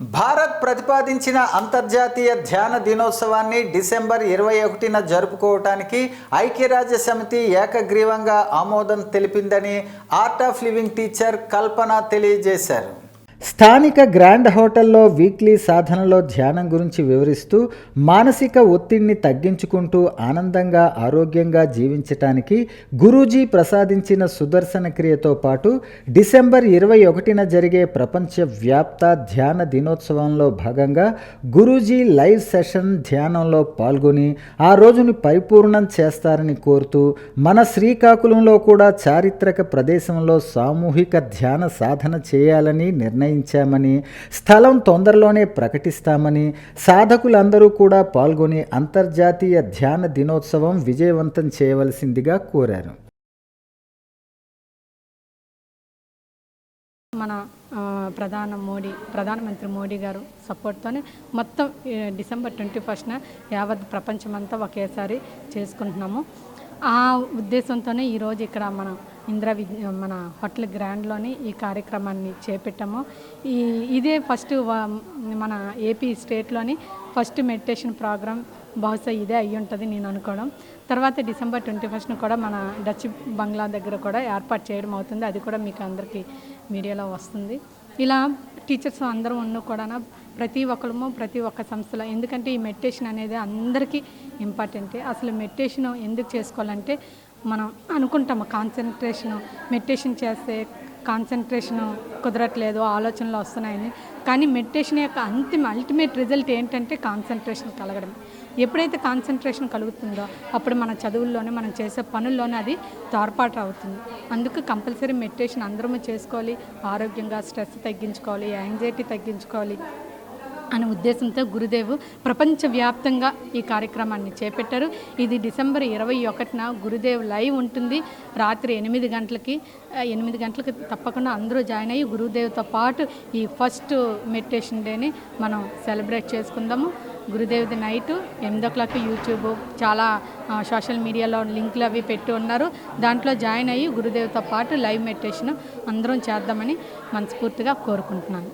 భారత్ ప్రతిపాదించిన అంతర్జాతీయ ధ్యాన దినోత్సవాన్ని డిసెంబర్ ఇరవై ఒకటిన జరుపుకోవటానికి ఐక్యరాజ్య సమితి ఏకగ్రీవంగా ఆమోదం తెలిపిందని art of living teacher Kalpana తెలియజేశారు. స్థానిక గ్రాండ్ హోటల్లో వీక్లీ సాధనలో ధ్యానం గురించి వివరిస్తూ మానసిక ఒత్తిడిని తగ్గించుకుంటూ ఆనందంగా ఆరోగ్యంగా జీవించటానికి గురూజీ ప్రసాదించిన సుదర్శన క్రియతో పాటు డిసెంబర్ ఇరవై ఒకటిన జరిగే ప్రపంచవ్యాప్త ధ్యాన దినోత్సవంలో భాగంగా గురూజీ లైవ్ సెషన్ ధ్యానంలో పాల్గొని ఆ రోజుని పరిపూర్ణం చేస్తారని కోరుతూ మన శ్రీకాకుళంలో కూడా చారిత్రక ప్రదేశంలో సామూహిక ధ్యాన సాధన చేయాలని నిర్ణయించామని స్థలం తొందరలోనే ప్రకటిస్తామని సాధకులందరూ కూడా పాల్గొని అంతర్జాతీయ ధ్యాన దినోత్సవం విజయవంతం చేయవలసిందిగా కోరారు. మన ప్రధాన మోడీ ప్రధానమంత్రి మోడీ గారు సపోర్ట్తోనే మొత్తం డిసెంబర్ ట్వంటీ ఫస్ట్న యావత్ ప్రపంచమంతా ఒకేసారి చేసుకుంటున్నాము. ఆ ఉద్దేశంతోనే ఈరోజు ఇక్కడ మనం ఇందిరా వి మన హోటల్ గ్రాండ్లోని ఈ కార్యక్రమాన్ని చేపట్టాము. ఈ ఇదే ఫస్ట్ మన ఏపీ స్టేట్లోని ఫస్ట్ మెడిటేషన్ ప్రోగ్రామ్ బహుశా ఇదే అయ్యి ఉంటుంది నేను అనుకోవడం. తర్వాత డిసెంబర్ ట్వంటీ ఫస్ట్ను కూడా మన డచ్ బంగ్లా దగ్గర కూడా ఏర్పాటు చేయడం అవుతుంది. అది కూడా మీకు అందరికీ మీడియాలో వస్తుంది. ఇలా టీచర్స్ అందరం ఉన్న కూడా ప్రతి ఒక్కరము ప్రతి ఒక్క సంస్థలో ఎందుకంటే ఈ మెడిటేషన్ అనేది అందరికీ ఇంపార్టెంటే. అసలు మెడిటేషన్ ఎందుకు చేసుకోవాలంటే మనం అనుకుంటాము కాన్సన్ట్రేషన్ మెడిటేషన్ చేస్తే కాన్సన్ట్రేషన్ కుదరట్లేదు ఆలోచనలు వస్తున్నాయని. కానీ మెడిటేషన్ యొక్క అంతిమ అల్టిమేట్ రిజల్ట్ ఏంటంటే కాన్సన్ట్రేషన్ కలగడం ఎప్పుడైతే కాన్సన్ట్రేషన్ కలుగుతుందో అప్పుడు మన చదువుల్లోనే మనం చేసే పనుల్లోనే అది తోడ్పాటు అవుతుంది. అందుకు కంపల్సరీ మెడిటేషన్ అందరము చేసుకోవాలి. ఆరోగ్యంగా స్ట్రెస్ తగ్గించుకోవాలి యాంగ్జైటీ తగ్గించుకోవాలి. అనే ఉద్దేశంతో గురుదేవు ప్రపంచవ్యాప్తంగా ఈ కార్యక్రమాన్ని చేపట్టారు. ఇది డిసెంబర్ ఇరవై ఒకటిన గురుదేవ్ లైవ్ ఉంటుంది. రాత్రి ఎనిమిది గంటలకి ఎనిమిది గంటలకు తప్పకుండా అందరూ జాయిన్ అయ్యి గురుదేవ్తో పాటు ఈ ఫస్ట్ మెడిటేషన్ డేని మనం సెలబ్రేట్ చేసుకుందాము. గురుదేవ్ది నైట్ ఎనిమిది ఓ క్లాక్ యూట్యూబ్ చాలా సోషల్ మీడియాలో లింకులు అవి పెట్టి ఉన్నారు. దాంట్లో జాయిన్ అయ్యి గురుదేవ్తో పాటు లైవ్ మెడిటేషన్ అందరం చేద్దామని మనస్ఫూర్తిగా కోరుకుంటున్నాను.